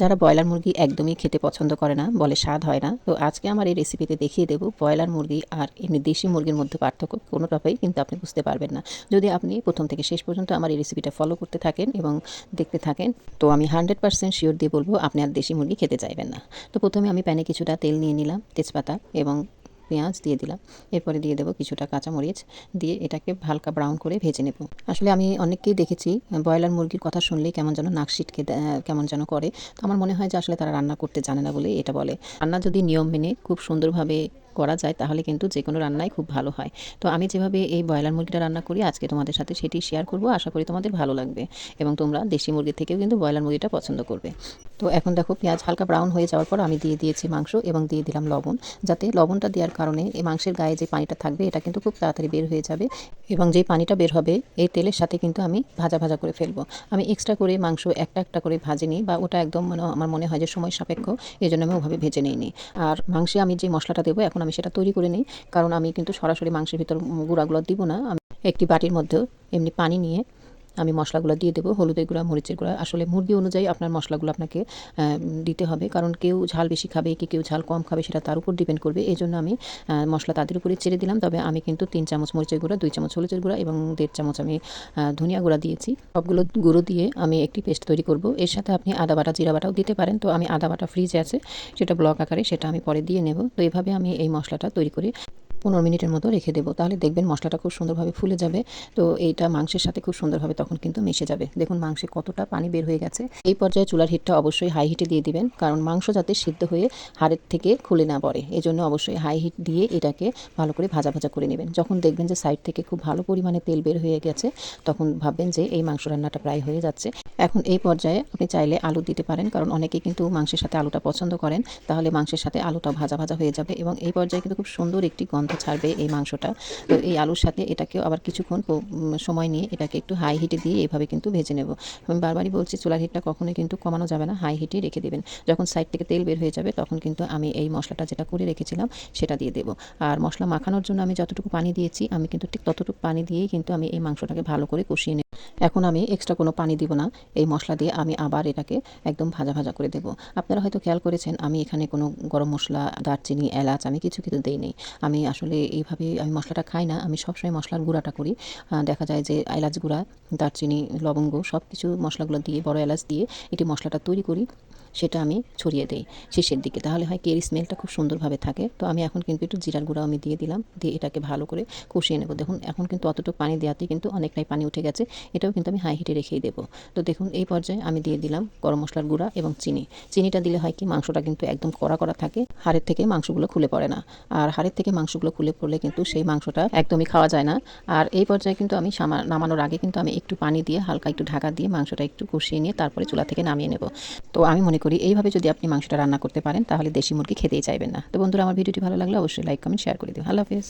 যারা ব্রয়লার মুরগি একদমই খেতে পছন্দ করে না, বলে স্বাদ হয় না, তো আজকে আমার এই রেসিপিতে দেখিয়ে দেবো ব্রয়লার মুরগি আর এমনি দেশি মুরগির মধ্যে পার্থক্য কোনোটাই কিন্তু আপনি বুঝতে পারবেন না। যদি আপনি প্রথম থেকে শেষ পর্যন্ত আমার এই রেসিপিটা ফলো করতে থাকেন এবং দেখতে থাকেন, তো আমি হান্ড্রেড পার্সেন্ট শিওর দিয়ে বলব আপনি আর দেশি মুরগি খেতে চাইবেন না। তো প্রথমে আমি প্যানে কিছুটা তেল নিয়ে নিলাম, তেজপাতা এবং পেঁয়াজ দিয়ে দিলাম। এরপরে দিয়ে দেবো কিছুটা কাঁচামরিচ। দিয়ে এটাকে হালকা ব্রাউন করে ভেজে নেব। আসলে আমি অনেককেই দেখেছি, ব্রয়লার মুরগির কথা শুনলেই কেমন যেন নাক সিটকে কেমন যেন করে। তো আমার মনে হয় যে আসলে তারা রান্না করতে জানে না বলে এটা বলে। রান্না যদি নিয়ম মেনে খুব সুন্দরভাবে করা যায়, তাহলে কিন্তু যে কোনো রান্নাই খুব ভালো হয়। তো আমি যেভাবে এই ব্রয়লার মুরগিটা রান্না করি, আজকে তোমাদের সাথে সেটি শেয়ার করব। আশা করি তোমাদের ভালো লাগবে এবং তোমরা দেশি মুরগির থেকেও কিন্তু ব্রয়লার মুরগিটা পছন্দ করবে। তো এখন দেখো পেঁয়াজ হালকা ব্রাউন হয়ে যাওয়ার পর আমি দিয়ে দিয়েছি মাংস এবং দিয়ে দিলাম লবণ। যাতে লবণটা দেওয়ার কারণে এই মাংসের গায়ে যে পানিটা থাকবে, এটা কিন্তু খুব তাড়াতাড়ি বের হয়ে যাবে এবং যেই পানিটা বের হবে, এই তেলের সাথে কিন্তু আমি ভাজা ভাজা করে ফেলব। আমি এক্সট্রা করে মাংস একটা একটা করে ভাজে নিই বা ওটা একদম মানে আমার মনে হয় যে সময় সাপেক্ষ এই জন্য আমি ওভাবে ভেজে নিই নি আর মাংসে আমি যে মশলাটা দেবো, এখন আমি সেটা তৈরি করে নিই। কারণ আমি কিন্তু সরাসরি মাংসের ভিতর গুঁড়াগুলো দিব না। আমি একটি বাটির মধ্যেও এমনি পানি নিয়ে আমি মশলাগুলো দিয়ে দেবো, হলুদের গুঁড়া, মরিচের গুঁড়া। আসলে মুরগি অনুযায়ী আপনার মশলাগুলো আপনাকে দিতে হবে। কারণ কেউ ঝাল বেশি খাবে কি কেউ ঝাল কম খাবে সেটা তার উপর ডিপেন্ড করবে। এই জন্য আমি মশলা তাদের উপরে ছেড়ে দিলাম। তবে আমি কিন্তু তিন চামচ মরিচের গুঁড়া, দুই চামচ হলুদের গুঁড়া এবং দেড় চামচ আমি ধনিয়া গুঁড়া দিয়েছি। সবগুলো গুঁড়ো দিয়ে আমি একটি পেস্ট তৈরি করব। এর সাথে আপনি আদা বাটা, জিরা বাটাও দিতে পারেন। তো আমি আদা বাটা ফ্রিজে আছে, সেটা ব্লক আকারে সেটা আমি পরে দিয়ে নেব। তো এইভাবে আমি এই মশলাটা তৈরি করি পনেরো মিনিটের মতো রেখে দেবো। তাহলে দেখবেন মশলাটা খুব সুন্দরভাবে ফুলে যাবে। তো এইটা মাংসের সাথে খুব সুন্দরভাবে তখন কিন্তু মিশে যাবে। দেখুন মাংসে কতটা পানি বের হয়ে গেছে। এই পর্যায়ে চুলার হিটটা অবশ্যই হাই হিটে দিয়ে দিবেন। কারণ মাংস যাতে সিদ্ধ হয়ে হাড়ের থেকে খুলে না পড়ে। এই জন্য অবশ্যই হাই হিট দিয়ে এটাকে ভালো করে ভাজা ভাজা করে নেবেন। যখন দেখবেন যে সাইড থেকে খুব ভালো পরিমাণে তেল বের হয়ে গেছে, তখন ভাববেন যে এই মাংস রান্নাটা প্রায় হয়ে যাচ্ছে। এখন এই পর্যায়ে আপনি চাইলে আলু দিতে পারেন। কারণ অনেকে কিন্তু মাংসের সাথে আলুটা পছন্দ করেন। তাহলে মাংসের সাথে আলুটা ভাজা ভাজা হয়ে যাবে এবং এই পর্যায়ে কিন্তু খুব সুন্দর একটি গন্ধ ছাড়বে এই মাংসটা। তো এই আলুর সাথে এটাকেও আবার কিছুক্ষণ সময় নিয়ে এটাকে একটু হাই হিটে দিয়ে এইভাবে কিন্তু ভেজে নেব। আমি বারবারই বলছি, চুলার হিটটা কখনোই কিন্তু কমানো যাবে না হাই হিটে রেখে দেবেন। যখন সাইড থেকে তেল বের হয়ে যাবে, তখন কিন্তু আমি এই মশলাটা যেটা করে রেখেছিলাম, সেটা দিয়ে দেবো। আর মশলা মাখানোর জন্য আমি যতটুকু পানি দিয়েছি, আমি কিন্তু ঠিক ততটুকু পানি দিয়েই কিন্তু আমি এই মাংসটাকে ভালো করে কষিয়ে নেব। এখন আমি এক্সট্রা কোনো পানি দিব না, এই মশলা দিয়ে আমি আবার এটাকে একদম ভাজা ভাজা করে দেব। আপনারা হয়তো খেয়াল করেছেন, আমি এখানে কোনো গরম মশলা, দারচিনি, এলাচ আমি কিছু কিছু দিই আমি আসলে এইভাবে আমি মশলাটা খাই না। আমি সবসময় মশলার গুঁড়াটা করি। দেখা যায় যে এলাচ গুঁড়া, দারচিনি, লবঙ্গ সব কিছু মশলাগুলো দিয়ে, বড় এলাচ দিয়ে এটি মশলাটা তৈরি করি। সেটা আমি ছড়িয়ে দেই শেষের দিকে। তাহলে হয় কেরি স্মেলটা খুব সুন্দরভাবে থাকে। তো আমি এখন কিন্তু একটু জিরার গুঁড়া আমি দিয়ে দিলাম। দিয়ে এটাকে ভালো করে কষিয়ে নেব। দেখুন, এখন কিন্তু অতটুকু পানি দেওয়াতে কিন্তু অনেকটাই পানি উঠে গেছে। এটাও কিন্তু আমি হাই হিটে রেখেই দেবো। তো দেখুন, এই পর্যায়ে আমি দিয়ে দিলাম গরম মশলার গুঁড়া এবং চিনি। চিনিটা দিলে হয় কি, মাংসটা কিন্তু একদম কড়া কড়া থাকে। হাড়ের থেকে মাংসগুলো খুলে পড়ে না। আর হাড়ের থেকে মাংসগুলো খুলে পড়লে কিন্তু সেই মাংসটা একদমই খাওয়া যায় না। আর এই পর্যায়ে কিন্তু আমি নামানোর আগে কিন্তু আমি একটু পানি দিয়ে হালকা একটু ঢাকা দিয়ে মাংসটা একটু কষিয়ে নিয়ে তারপরে চুলা থেকে নামিয়ে নেব। তো আমি মনে করি, এইভাবে যদি আপনি মাংসটা রান্না করতে পারেন, তাহলে দেশি মুরগি খেতেই চাইবেন না। তো বন্ধুরা, আমার ভিডিওটি ভালো লাগলে অবশ্যই লাইক কমেন্ট শেয়ার করে দিও। আল্লাহ হাফিজ।